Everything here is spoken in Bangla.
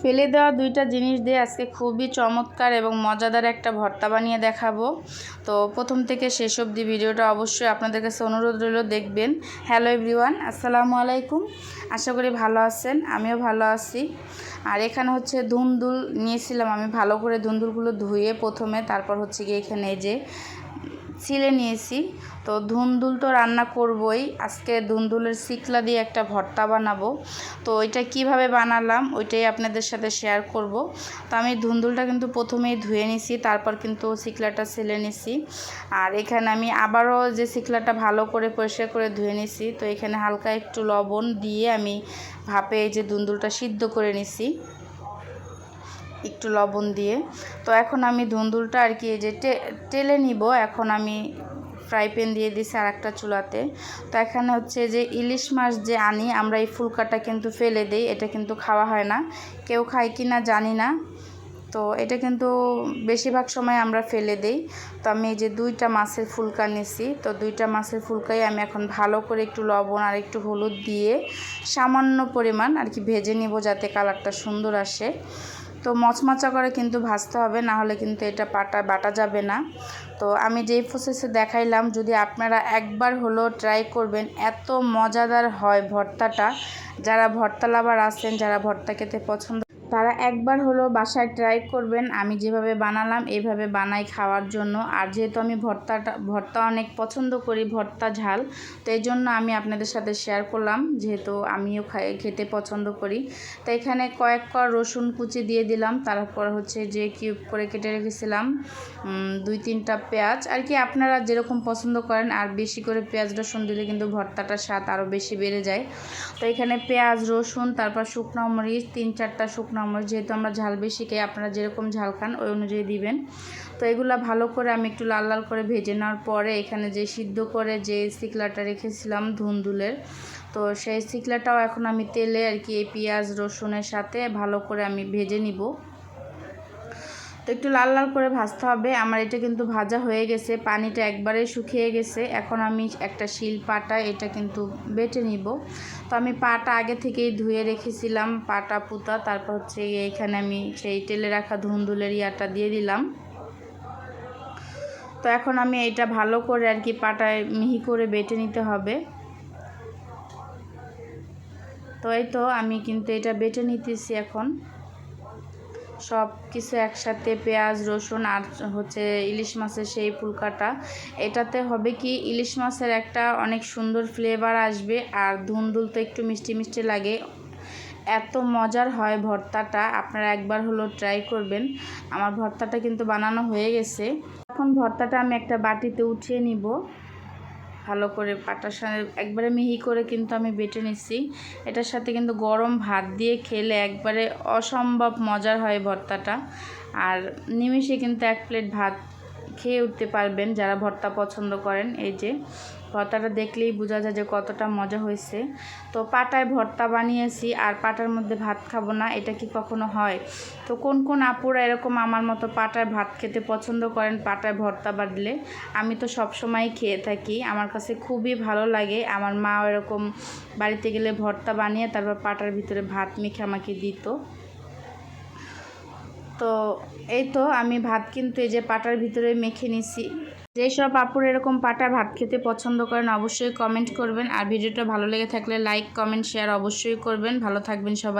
ফেলে দেওয়া দুইটা জিনিস দিয়ে আজকে খুবই চমৎকার এবং মজাদার একটা ভর্তা বানিয়ে দেখাবো। তো প্রথম থেকে শেষ অবধি ভিডিওটা অবশ্যই আপনাদের কাছে অনুরোধ রইল, দেখবেন। হ্যালো এভরিওয়ান, আসসালামু আলাইকুম। আশা করি ভালো আছেন, আমিও ভালো আছি। আর এখানে হচ্ছে ধুন্দুল নিয়েছিলাম, আমি ভালো করে ধুন্দুলগুলো ধুয়ে প্রথমে, তারপর হচ্ছে গিয়ে এখানে যে ছিলে নিয়েছি। তো ধুন্দুল তো রান্না করবই। আজকে ধুন্দুলের শিকলা দিয়ে একটা ভর্তা বানাবো। তো ওইটা কীভাবে বানালাম ওইটাই আপনাদের সাথে শেয়ার করব। তো আমি ধুন্দুলটা কিন্তু প্রথমেই ধুয়ে নিছি, তারপর কিন্তু শিকলাটা ছিলে নিছি। আর এখানে আমি আবারও যে শিকলাটা ভালো করে পরিষ্কার করে ধুয়ে নিছি, তো এখানে হালকা একটু লবণ দিয়ে আমি ভাপে এই যে ধুন্দুলটা সিদ্ধ করে নিছি। একটু লবণ দিয়ে। তো এখন আমি ধুন্দুলটা আর কি এই যে টেলে নিব। এখন আমি ফ্রাই প্যান দিয়ে দিছি আর একটা চুলাতে। তো এখানে হচ্ছে যে ইলিশ মাছ যে আনি, আমরা এই ফুলকাটা কিন্তু ফেলে দিই। এটা কিন্তু খাওয়া হয় না। কেউ খায় কি না জানি না। তো এটা কিন্তু বেশিরভাগ সময় আমরা ফেলে দেই। তো আমি এই যে দুইটা মাছের ফুলকা নিছি। তো দুইটা মাছের ফুলকাই আমি এখন ভালো করে একটু লবণ আর একটু হলুদ দিয়ে সামান্য পরিমাণ আর কি ভেজে নিব যাতে কালারটা সুন্দর আসে। তো মচমচা করে কিন্তু ভাজতে হবে না হলে কিন্তু এটা পাটা, বাটা যাবে না। তো আমি যেই প্রসেসে দেখাইলাম, যদি আপনারা একবার হলো ট্রাই করবেন, এত মজাদার হয় ভর্তাটা। যারা ভর্তা লাভার আছেন, যারা ভর্তা খেতে পছন্দ একবার হলো বাসায় ট্রাই করবেন। আমি যেভাবে বানালাম এইভাবে বানাই খাওয়ার জন্য। আর যেহেতু আমি ভর্তাটা, ভর্তা অনেক পছন্দ করি, ভর্তা ঝাল, তো এই জন্য আমি আপনাদের সাথে শেয়ার করলাম। যেহেতু আমিও খেতে পছন্দ করি। তো এখানে কয়েক কর রসুন কুচি দিয়ে দিলাম। তারপর হচ্ছে যে কিউব করে কেটে রেখেছিলাম দুই তিনটা পেঁয়াজ। আর কি আপনারা যেরকম পছন্দ করেন, আর বেশি করে পেঁয়াজ রসুন দিলে কিন্তু ভর্তাটার স্বাদ আরও বেশি বেড়ে যায়। তো এখানে পেঁয়াজ, রসুন, তারপর শুকনো মরিচ, তিন চারটা শুকনো মরিচ যেহেতু আমরা ঝাল বেশি খাই, আপনারা যেরকম ঝাল খান, ওই অনুযায়ী দিবেন। তো এগুলো ভালো করে আমি একটু লাল লাল করে ভেজে নেওয়ার পরে এখানে যে সিদ্ধ করে যে শিকলাটা রেখেছিলাম ধুন্দুলের, তো সেই শিকলাটাও এখন আমি তেলে আর কি এই পেঁয়াজ, রসুনের সাথে ভালো করে আমি ভেজে নিব। একটু লাল লাল করে ভাজতে হবে। আমার এটা কিন্তু ভাজা হয়ে গেছে, পানিটা একবারে শুকিয়ে গেছে। এখন আমি একটা শিল পাটা, এটা কিন্তু বেটে নিব। তো আমি পাটা আগে থেকেই ধুয়ে রেখেছিলাম, পাটা পুতা। তারপর হচ্ছে এইখানে আমি সেই তেলে রাখা ধুন্দুলের ইয়াটা দিয়ে দিলাম। তো এখন আমি এটা ভালো করে আর কি পাটায় মিহি করে বেটে নিতে হবে। তো এই তো আমি কিন্তু এটা বেটে নিতেছি এখন। সব কিছু একসাথে পেঁয়াজ, রসুন আর হচ্ছে ইলিশ মাছের সেই ফুলকাটা এটাতে হবে কি, ইলিশ মাছের একটা অনেক সুন্দর ফ্লেভার আসবে আর ধুন্দুল তো একটু মিষ্টি মিষ্টি লাগে। এত মজার হয় ভর্তাটা, আপনারা একবার হলো ট্রাই করবেন। আমার ভর্তাটা কিন্তু বানানো হয়ে গেছে। এখন ভর্তাটা আমি একটা বাটিতে উঠিয়ে নিব। ভালো করে পাটার সাথে একবারে মিহি করে কিন্তু আমি বেটে নিচ্ছি। এটার সাথে কিন্তু গরম ভাত দিয়ে খেলে একবারে অসম্ভব মজার হয় ভর্তাটা। আর নিমিষে কিন্তু এক প্লেট ভাত খেয়ে উঠতে পারবেন যারা ভর্তা পছন্দ করেন, এই যে। ভর্তাটা দেখলেই বোঝা যায় যে কতটা মজা হয়েছে। তো পাটায় ভর্তা বানিয়েছি, আর পাটার মধ্যে ভাত খাব না, এটা কি কখনো হয়? তো কোন কোন আপুরা এরকম আমার মতো পাটায় ভাত খেতে পছন্দ করেন, পাটায় ভর্তা বাড়লে আমি তো সব সময় খেয়ে থাকি, আমার কাছে খুবই ভালো লাগে। আমার মা এরকম বাড়িতে গেলে ভর্তা বানিয়ে তারপর পাটার ভিতরে ভাত মেখে আমাকে দিত। তো এই তো আমি ভাত কিন্তু এই যে পাটার ভিতরে মেখে নিছি। যেসব আপুর এরকম পাটা ভাত খেতে পছন্দ করেন অবশ্যই কমেন্ট করবেন। আর ভিডিওটা ভালো লেগে থাকলে লাইক কমেন্ট শেয়ার অবশ্যই করবেন। ভালো থাকবেন সবাই।